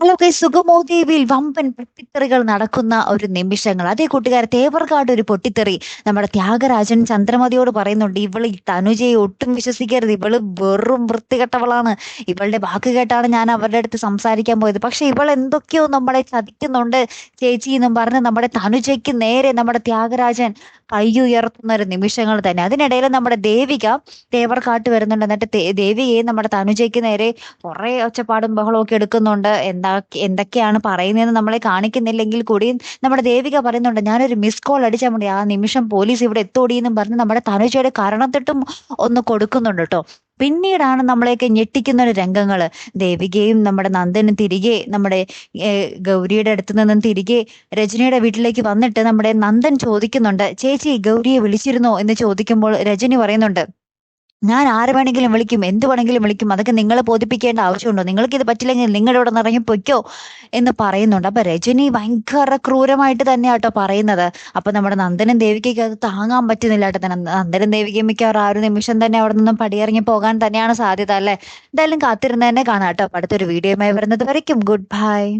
Guys സുഗമോ ദേവിയിൽ വമ്പൻ പൊട്ടിത്തെറികൾ നടക്കുന്ന ഒരു നിമിഷങ്ങൾ. അതേ കൂട്ടുകാരെ തേവർക്കാട് ഒരു പൊട്ടിത്തെറി. നമ്മുടെ ത്യാഗരാജൻ ചന്ദ്രമതിയോട് പറയുന്നുണ്ട് ഇവൾ ഈ തനുജയെ ഒട്ടും വിശ്വസിക്കരുത്. ഇവൾ വെറും വൃത്തികെട്ടവളാണ്. ഇവളുടെ വാക്ക് കേട്ടാണ് ഞാൻ അവരുടെ അടുത്ത് സംസാരിക്കാൻ പോയത്. പക്ഷെ ഇവൾ എന്തൊക്കെയോ നമ്മളെ ചതിക്കുന്നുണ്ട് ചേച്ചി എന്നും പറഞ്ഞ് നമ്മുടെ തനുജയ്ക്ക് നേരെ നമ്മുടെ ത്യാഗരാജൻ കൈയുയർത്തുന്ന ഒരു നിമിഷങ്ങൾ തന്നെ. അതിനിടയിൽ നമ്മുടെ ദേവിക തേവർക്കാട്ട് വരുന്നുണ്ട്. എന്നിട്ട് ദേവിയെ നമ്മുടെ തനുജയ്ക്ക് നേരെ കുറെ ഒച്ചപ്പാടും ബഹളവും ഒക്കെ എടുക്കുന്നുണ്ട്. എന്താ എന്തൊക്കെയാണ് പറയുന്നതെന്ന് നമ്മളെ കാണിക്കുന്നില്ലെങ്കിൽ കൂടിയും നമ്മുടെ ദേവിക പറയുന്നുണ്ട് ഞാനൊരു മിസ് കോൾ അടിച്ചാൽ മതി. ആ നിമിഷം പോലീസ് ഇവിടെ എത്തോടി എന്നും പറഞ്ഞ് നമ്മുടെ തനുജയുടെ കരണത്തിട്ടും ഒന്ന് കൊടുക്കുന്നുണ്ട് കേട്ടോ പിന്നീടാണ് നമ്മളെയൊക്കെ ഞെട്ടിക്കുന്ന ഒരു രംഗങ്ങൾ ദേവികയും നമ്മുടെ നന്ദനും തിരികെ നമ്മുടെ ഗൗരിയുടെ അടുത്ത് നിന്നും തിരികെ രജനിയുടെ വീട്ടിലേക്ക് വന്നിട്ട് നമ്മുടെ നന്ദൻ ചോദിക്കുന്നുണ്ട് ചേച്ചി ഗൗരിയെ വിളിച്ചിരുന്നോ? എന്ന് ചോദിക്കുമ്പോൾ രജനി പറയുന്നുണ്ട് ഞാൻ ആര് വേണമെങ്കിലും വിളിക്കും എന്ത് വേണമെങ്കിലും വിളിക്കും അതൊക്കെ നിങ്ങളെ ബോധിപ്പിക്കേണ്ട ആവശ്യമുണ്ടോ? നിങ്ങൾക്ക് ഇത് പറ്റില്ലെങ്കിൽ നിങ്ങളുടെ ഇവിടെ ഇറങ്ങി പൊയ്ക്കോ എന്ന് പറയുന്നുണ്ട്. അപ്പൊ രജനി ഭയങ്കര ക്രൂരമായിട്ട് തന്നെയാട്ടോ പറയുന്നത്. അപ്പൊ നമ്മുടെ നന്ദനും ദേവികയ്ക്ക് അത് താങ്ങാൻ പറ്റുന്നില്ല കേട്ടോ. നന്ദ- നന്ദനും ദേവികയും മിക്കവാറും ആ ഒരു നിമിഷം തന്നെ അവിടെ നിന്നും പടിയിറങ്ങി പോകാൻ തന്നെയാണ് സാധ്യത അല്ലെ? എന്തായാലും കാത്തിരുന്ന് തന്നെ കാണാം കേട്ടോ. അടുത്തൊരു വീഡിയോയുമായി വരുന്നത് വരയ്ക്കും. Good bye